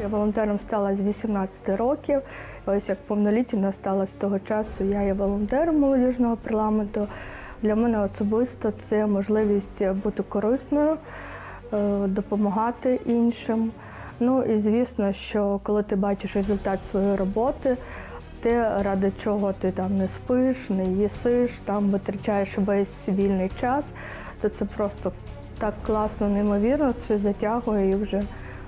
Я волонтером стала з 18 років. Ось як повноліття стала з того часу. Я є волонтером молодіжного парламенту. Для мене особисто це можливість бути корисною, е, допомагати іншим. Ну і звісно, що коли ти бачиш результат своєї роботи, те, ради чого ти там не спиш, не їсиш, там витрачаєш весь вільний час, то це просто так класно, неймовірно, що затягує і вже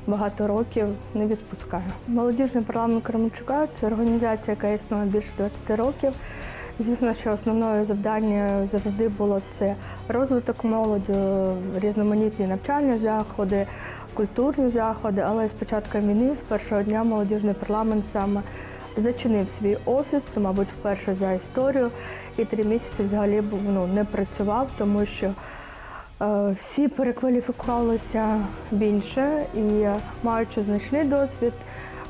багато років не відпускаю. Молодіжний парламент Кременчука це організація, яка існує більше 20 років. Звісно, що основною завдання завжди було це розвиток молоді, різноманітні навчальні заходи, культурні заходи. Але з початку війни, з першого дня, молодіжний парламент саме зачинив свій офіс, мабуть, вперше за історію, і три місяці взагалі ну, не працював, тому що всі перекваліфікувалися в інше і, е, маючи значний досвід,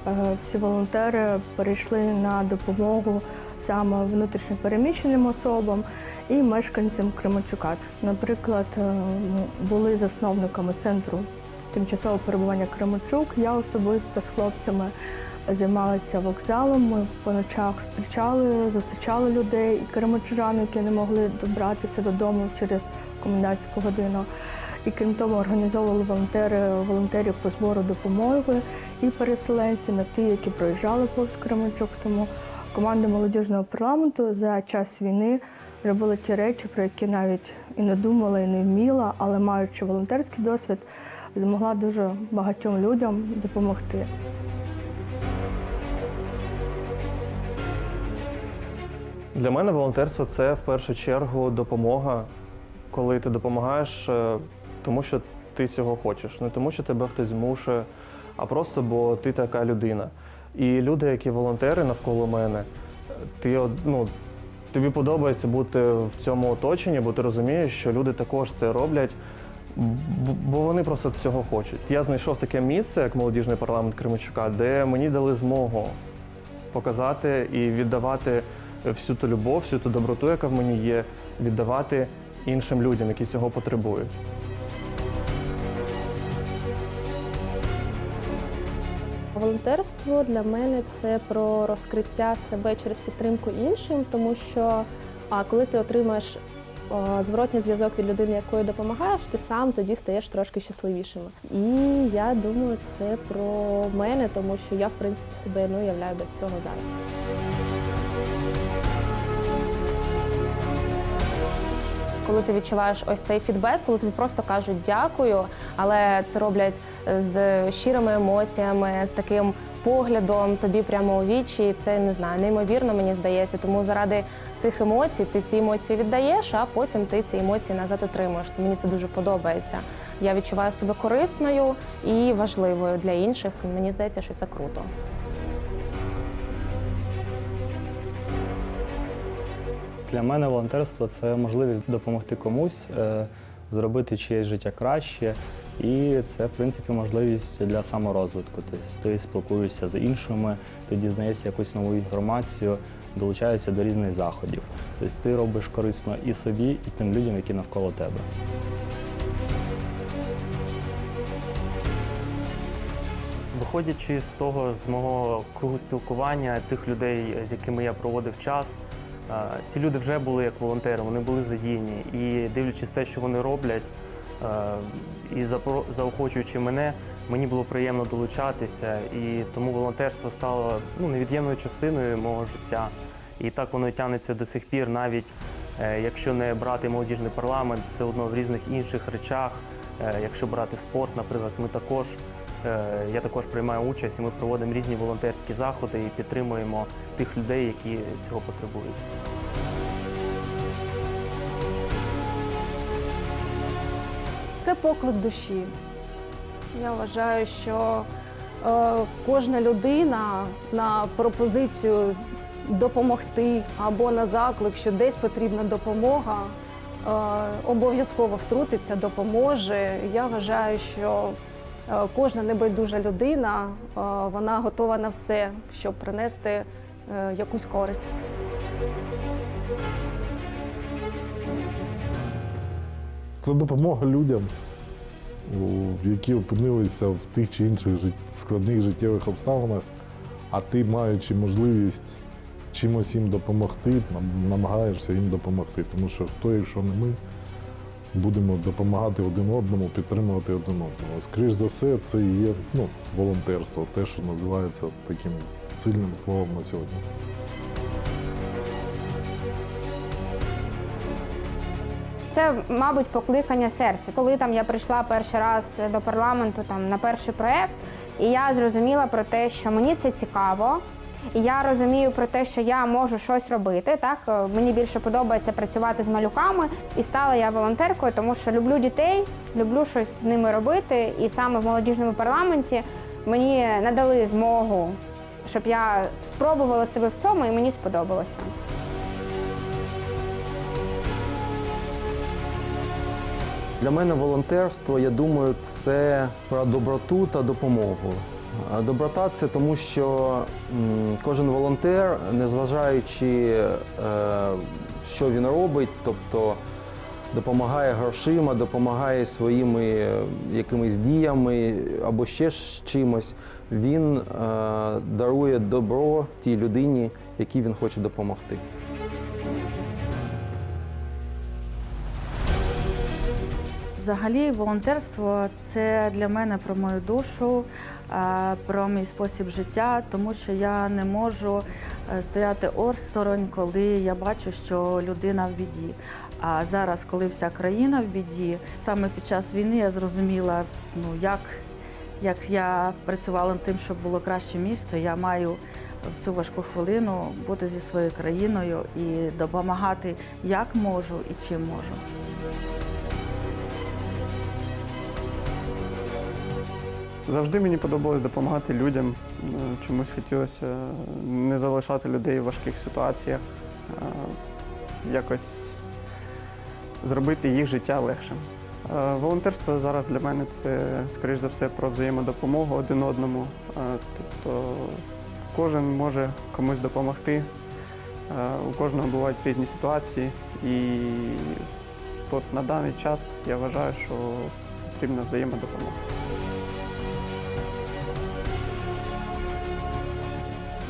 е, всі волонтери перейшли на допомогу саме внутрішньопереміщеним особам і мешканцям Кременчука. Наприклад, е, ну, були засновниками центру тимчасового перебування Кременчук. Я особисто з хлопцями займалася вокзалом. Ми по ночах зустрічали, зустрічали людей і кременчужан, які не могли добратися додому через комендантську годину. І крім того, організовували волонтери волонтерів по збору допомоги і переселенці на ті, які проїжджали повз Кременчук. Тому команда молодіжного парламенту за час війни робила ті речі, про які навіть і не думала, і не вміла, але маючи волонтерський досвід, змогла дуже багатьом людям допомогти. Для мене волонтерство це в першу чергу допомога, коли ти допомагаєш, е, тому що ти цього хочеш, не тому, що тебе хтось змушує, а просто бо ти така людина. І люди, які волонтери навколо мене, ти ну, тобі подобається бути в цьому оточенні, бо ти розумієш, що люди також це роблять, бо вони просто цього хочуть. Я знайшов таке місце, як молодіжний парламент Кременчука, де мені дали змогу показати і віддавати всю ту любов, всю ту доброту, яка в мені є, віддавати іншим людям, які цього потребують. Волонтерство для мене це про розкриття себе через підтримку іншим, тому що а, коли ти отримаєш зворотній зв'язок від людини, якої допомагаєш, ти сам тоді стаєш трошки щасливішим. І я думаю, це про мене, тому що я в принципі себе не уявляю без цього зараз. Коли ти відчуваєш ось цей фідбек, коли тобі просто кажуть дякую, але це роблять з щирими емоціями, з таким поглядом тобі прямо у вічі. Це не знаю, неймовірно, мені здається. Тому заради цих емоцій ти ці емоції віддаєш, а потім ти ці емоції назад отримуєш. Мені це дуже подобається. Я відчуваю себе корисною і важливою для інших. Мені здається, що це круто. Для мене волонтерство це можливість допомогти комусь, е, зробити чиєсь життя краще, і це, в принципі, можливість для саморозвитку. Тобто ти спілкуєшся з іншими, ти дізнаєшся якусь нову інформацію, долучаєшся до різних заходів. Тобто ти робиш корисно і собі, і тим людям, які навколо тебе. Виходячи з того, з мого кругу спілкування, тих людей, з якими я проводив час, ці люди вже були як волонтери, вони були задіяні. І дивлячись те, що вони роблять, і заохочуючи мене, мені було приємно долучатися. І тому волонтерство стало ну, невід'ємною частиною мого життя. І так воно тягнеться до сих пір, навіть е, якщо не брати молодіжний парламент, все одно в різних інших речах. Е, Якщо брати спорт, наприклад, ми також Я також приймаю участь і ми проводимо різні волонтерські заходи і підтримуємо тих людей, які цього потребують. Це поклик душі. Я вважаю, що е, кожна людина на пропозицію допомогти або на заклик, що десь потрібна допомога, е, обов'язково втрутиться, допоможе. Я вважаю, що е, кожна небайдужа людина е, вона готова на все, щоб принести е, якусь користь. Це допомога людям. які опинилися в тих чи інших складних життєвих обставинах, а ти, маючи можливість чимось їм допомогти, нам- намагаєшся їм допомогти. Тому що хто, якщо не ми, будемо допомагати один одному, підтримувати один одного. Скоріш за все, це є ну, волонтерство, те, що називається таким сильним словом на сьогодні. Це, мабуть, покликання серця. Коли там я прийшла перший раз до парламенту там на перший проект, і я зрозуміла про те, що мені це цікаво. І я розумію про те, що я можу щось робити. Так Е, мені більше подобається працювати з малюками. І стала я волонтеркою, тому що люблю дітей, люблю щось з ними робити. І саме в молодіжному парламенті мені надали змогу, щоб я спробувала себе в цьому, і мені сподобалося. Для мене волонтерство, я думаю, це про доброту та допомогу. Доброта це тому, що кожен волонтер, незважаючи, е, що він робить, тобто допомагає грошима, допомагає своїми е, якимись діями або ще чимось, він е, дарує добро тій людині, якій він хоче допомогти. Взагалі, волонтерство це для мене про мою душу, про мій спосіб життя, тому що я не можу е, стояти осторонь, коли я бачу, що людина в біді. А зараз, коли вся країна в біді, саме під час війни я зрозуміла, ну як, як я працювала над тим, щоб було краще місто, я маю в цю важку хвилину бути зі своєю країною і допомагати як можу і чим можу. Завжди мені подобалось допомагати людям. Е, Чомусь хотілося не залишати людей в важких ситуаціях, якось зробити їх життя легшим. Е, Волонтерство зараз для мене це, скоріш за все, про взаємодопомогу один одному. Е, Тобто кожен може комусь допомогти. У кожного бувають різні ситуації, і от на даний час я вважаю, що потрібна взаємодопомога.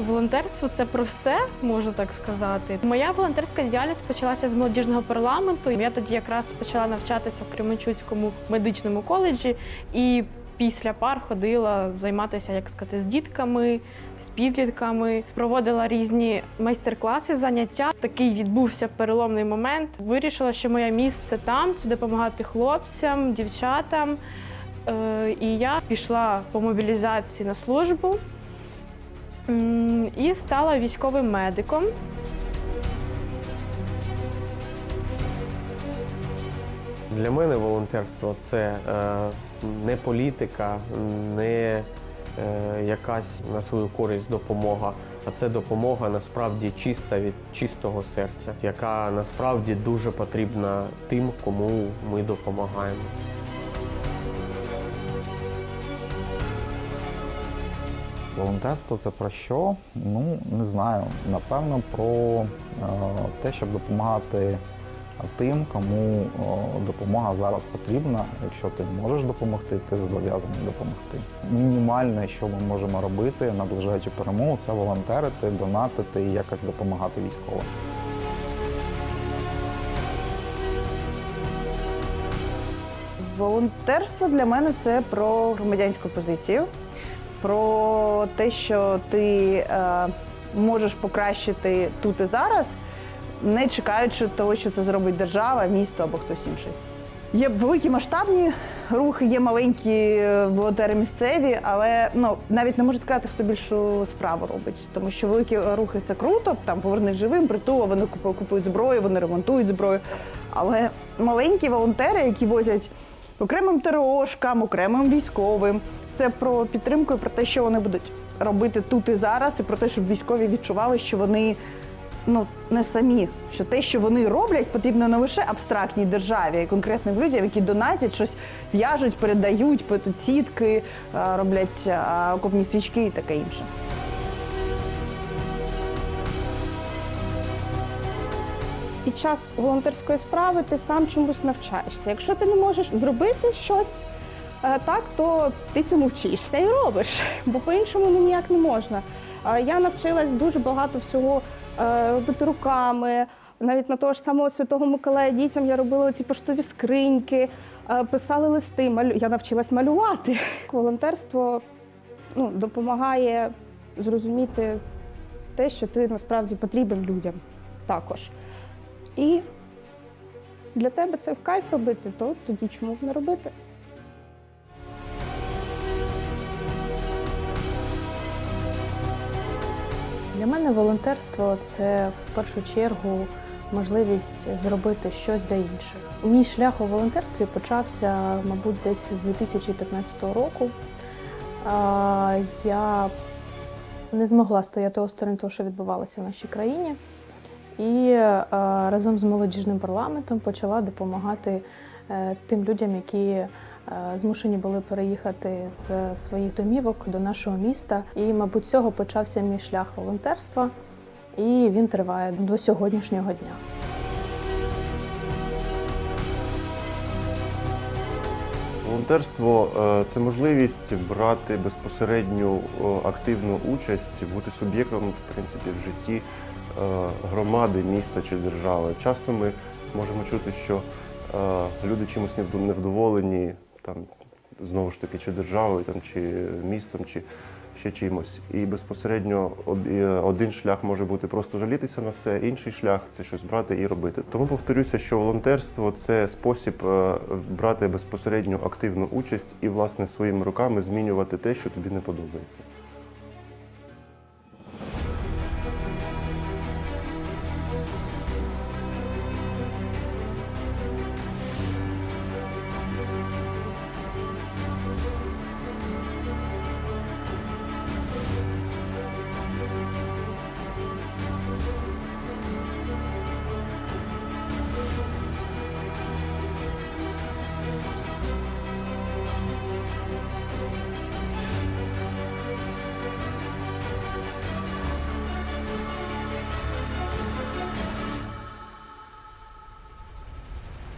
Волонтерство це про все, можна так сказати. Моя волонтерська діяльність почалася з молодіжного парламенту. Я тоді якраз почала навчатися в Кременчуцькому медичному коледжі і після пар ходила займатися, як сказати, з дітками, з підлітками, проводила різні майстер-класи, заняття. Такий відбувся переломний момент. Вирішила, що моє місце там це допомагати хлопцям, дівчатам. Е, І я пішла по мобілізації на службу. І стала військовим медиком. Для мене волонтерство це е, не політика, не е, якась на свою користь допомога, а це допомога насправді чиста від чистого серця, яка насправді дуже потрібна тим, кому ми допомагаємо. Волонтерство це про що? Ну, не знаю. Напевно, про е, те, щоб допомагати тим, кому е, допомога зараз потрібна. Якщо ти можеш допомогти, ти зобов'язаний допомогти. Мінімальне, що ми можемо робити, наближаючи перемогу, це волонтерити, донатити і якось допомагати військовим. Волонтерство для мене це про громадянську позицію, про те, що ти е, можеш покращити тут і зараз, не чекаючи того, що це зробить держава, місто або хтось інший. Є великі масштабні рухи, є маленькі е, волонтери місцеві, але ну навіть не можу сказати, хто більшу справу робить. Тому що великі рухи це круто, там повернись живим, притул, вони купують зброю, вони ремонтують зброю. Але маленькі волонтери, які возять окремим ТРОшкам, окремим військовим, це про підтримку і про те, що вони будуть робити тут і зараз, і про те, щоб військові відчували, що вони ну не самі. Що те, що вони роблять, потрібно не лише абстрактній державі, а й конкретним людям, які донатять, щось в'яжуть, передають, плетуть сітки, е, роблять е, окопні свічки і таке інше. Під час волонтерської справи ти сам чомусь навчаєшся. Якщо ти не можеш зробити щось, так, то ти цьому вчишся і робиш, бо по-іншому ну, ніяк не можна. Е, Я навчилась дуже багато всього е, робити руками. Навіть на того ж самого Святого Миколая дітям я робила ці поштові скриньки, е, писали листи, малю... я навчилась малювати. Волонтерство ну, допомагає зрозуміти те, що ти насправді потрібен людям також. І для тебе це в кайф робити, то тоді чому б не робити? Для мене волонтерство це в першу чергу можливість зробити щось для інших. Мій шлях у волонтерстві почався, мабуть, десь з 2015 року. Я не змогла стояти осторонь того, що відбувалося в нашій країні. І е, разом з молодіжним парламентом почала допомагати е, тим людям, які змушені були переїхати з своїх домівок до нашого міста. І, мабуть, цього почався мій шлях волонтерства, і він триває до сьогоднішнього дня. Волонтерство е, це можливість брати безпосередню е, активну участь, бути суб'єктом в принципі в житті е, громади, міста чи держави. Часто ми можемо чути, що е, люди чимось невд- невдоволені, там знову ж таки, чи державою, там, чи містом, чи ще чимось. І безпосередньо е, один шлях може бути просто жалітися на все, інший шлях це щось брати і робити. Тому повторюся, що волонтерство це спосіб е, брати безпосередньо активну участь і, власне, своїми руками змінювати те, що тобі не подобається.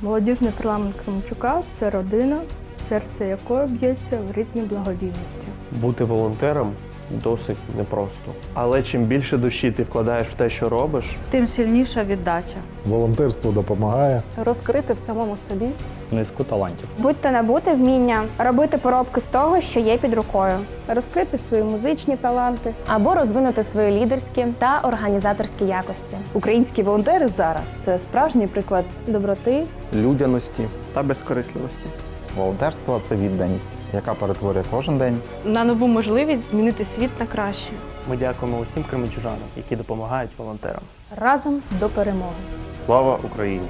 Молодіжний парламент Кремчука це родина, серце якої б'ється в ритмі благодійності. Бути волонтером досить непросто. Але чим більше душі ти вкладаєш в те, що робиш, Тим сильніша віддача. Волонтерство допомагає. Розкрити в самому собі Низку талантів. Будь-то набути вміння робити поробки з того, що є під рукою. Розкрити свої музичні таланти. Або розвинути свої лідерські та організаторські якості. Українські волонтери зараз це справжній приклад доброти, Людяності. Та безкорисливості. Волонтерство це відданість, яка перетворює кожен день На нову можливість змінити світ на краще. Ми дякуємо усім кременчужанам, які допомагають волонтерам. Разом до перемоги. Слава Україні!